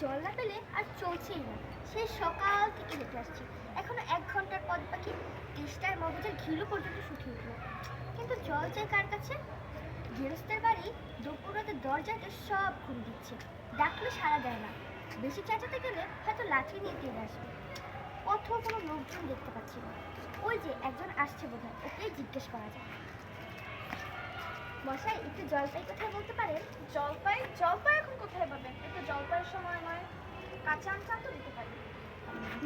জল না পেলে আর চলছেই না। সে সকাল থেকে হেঁটে আসছি। এখনও এক ঘণ্টার পথ বাকি তেষ্টায় মগজের ঘিলু পর্যন্ত শুকিয়ে উঠল। কিন্তু জল চাই কার কাছে? গৃহস্থের বাড়ি দুপুর রাতে দরজাকে সব খুলে দিচ্ছে। ডাকলে সারা দেয় না। বেশি চেঁচাতে গেলে হয়তো লাঠি নিয়ে তেড়ে আসবে। কোথাও কোনো লোকজন দেখতে পাচ্ছি না। ওই যে একজন আসছে বোধ হয় ওকেই জিজ্ঞেস করা যায়। মশাই একটু জলপাই কোথায় বলতে পারেন? জলপাই? জলপাই এখন কোথায় পাবেন? একটু জলপাইয়ের সময় নয় কাঁচা আম তো দিতে পারি।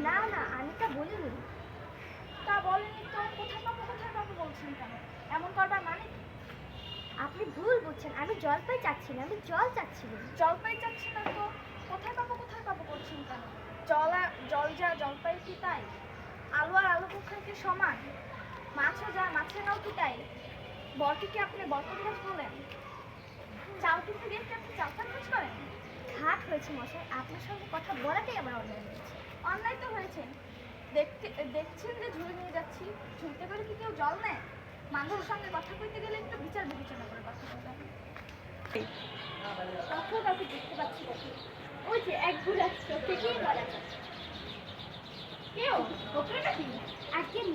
না না আমি তা বলিনি। তা বলেনি তো কোথায় পাবো কোথায় পাবো বলছেন কেন? এমন করবার মানে কি? আপনি ভুল বুঝছেন আমি জলপাই চাচ্ছি না আমি জল চাচ্ছিলাম জলপাই চাচ্ছি না তো কোথায় পাবো কোথায় পাবো বলছেন কেন? জল আর জল যা জলপাই কি তাই? আলু আর আলু পোখায় কি সমান? মাছও যা মাছের নাও কি তাই? বরকে কি আপনি বরকত গাছ বলেন? চাল কিনতে কি আপনি চাল খোঁজ করেন? ঘাট হয়েছে মশাই, আপনার সঙ্গে কথা বলাটাই আমার অন্যায় হয়েছে। অন্যায় তো হয়েছে। দেখতে, দেখছেন যে ঝুড়ি নিয়ে যাচ্ছি, ঝুড়িতে করে কি কেউ জল নেয়? মানুষের সঙ্গে কথা কইতে গেলে একটু বিচার বিবেচনা করে কথা বলতে কাউকে দেখতে ওই যে এক ভুল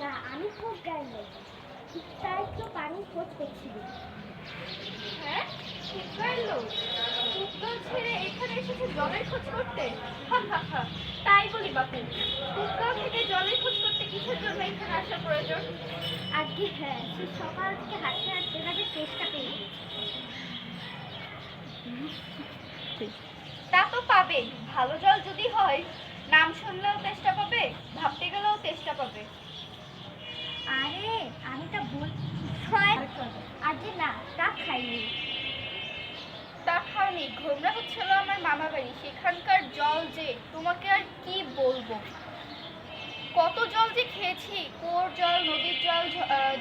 না, আমি খুব গায়ে পানি খোঁজ করছিল। হ্যাঁ ছেড়ে এখানে জলের খোঁজ করতে। খোঁজ করতে হ্যাঁ সকাল চেষ্টা তা তো পাবে ভালো জল যদি হয়, নাম শুনলেও চেষ্টা পাবে, ভাবতে গেলেও চেষ্টা পাবে আরে আমি তো ভুল হয় আজকে না তা খাইনি তা ঘোমরা হচ্ছিল আমার মামা বাড়ি। সেখানকার জল যে তোমাকে আর কি বলব? কত জল যে খেয়েছি কুয়োর জল নদীর জল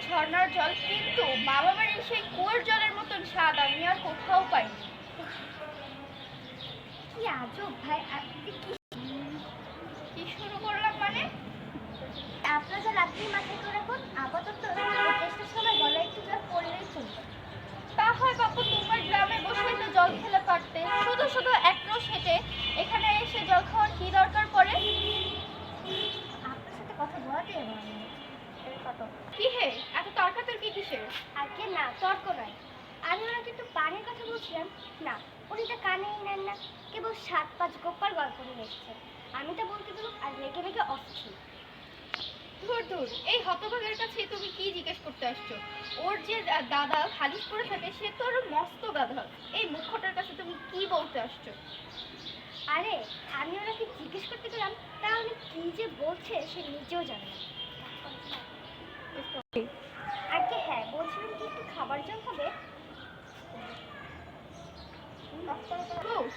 ঝর্ণার জল কিন্তু মামা বাড়ির সেই কুয়োর জলের মতন স্বাদ আমি আর কোথাও পাইনি। কি আজব ভাই কি শুরু করলাম মানে? আপনারা যা রাত্রি মাথায় করে রাখুন আপাতত সময় গলা একটু জল পড়লেই চলবে তা হয় বাপু তোমার গ্রামে বসে তো জল খেলে পারতে শুধু শুধু এক রোজ হেঁটে এখানে এসে জল খাওয়ার কি দরকার পড়ে আপনার সাথে কথা বলাতেই আমার মনে হচ্ছে। কি হে এত তর্কাতর্কি কিসের আজকে না তর্ক নয়। আমি ওনাকে একটু পানির কথা বলছিলাম। না উনি তো কানেই নেন না। কেবল সাত পাঁচ গোপার গল্প নিয়ে এসেছেন। আমি তো বলতে গেলাম আর রেগে রেগে অস্থির। ধুর ধুর এই হতভাগের কাছে তুমি কি জিজ্ঞেস করতে আসছো? ওর যে দাদা খালিশ করে থাকে সে তো আরও মস্ত গাধা এই মুখ্যটার কাছে তুমি কি বলতে আসছো? আরে আমি ওনাকে জিজ্ঞেস করতে গেলাম তা উনি কি যে বলছে সে নিজেও জানে না আজকে হ্যাঁ বলছিলাম কি খাবে ও,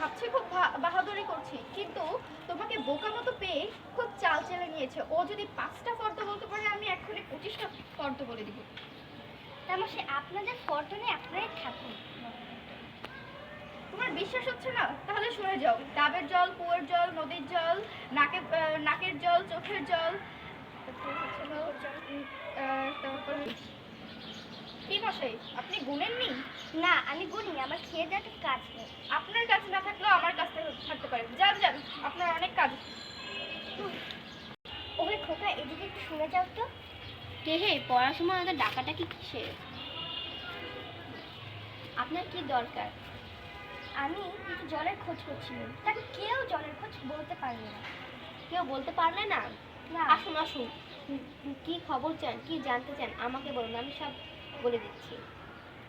ভাবছি খুব বাহাদুরি করছি। কিন্তু তোমাকে বোকা মতো পেয়ে খুব চাল চেলে নিয়েছে। ও যদি পাঁচটা ফর্দ বলতে পারে আমি এক্ষুনি পঁচিশটা ফর্দ বলে দিব। তেমন সে আপনাদের ফর্টনে আপনারাই থাকুন। তোমার বিশ্বাস হচ্ছে না? তাহলে শুনে যাও। ডাবের জল কুয়োর জল নদীর জল নাকে নাকের জল চোখের জল তারপর হচ্ছে হলো, উম, আহ, তারপর কি মশাই আপনি গুনেননি? না আমি গুনি আমার খেয়ে দেওয়াটা কাজ নেই। আপনার কাছে না থাকলেও আমার কাছে থাকতে পারে। যান যান আপনার অনেক কাজ ওই খোকা এদিকে একটু শুনে যাও তো। কে হে পড়ার সময় ওদের ডাকাটা কি কিসের? আপনার কি দরকার? আমি একটু জলের খোঁজ করছিলাম তাকে কেউ জলের খোঁজ বলতে পারবে না। কেউ বলতে পারলে না? আসুন আসুন। কি খবর চান কি জানতে চান আমাকে বলুন। আমি সব বলে দিচ্ছি।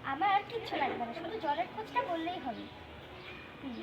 আমার আর কিচ্ছু লাগবে না শুধু জলের খোঁজটা বললেই হবে। হুম,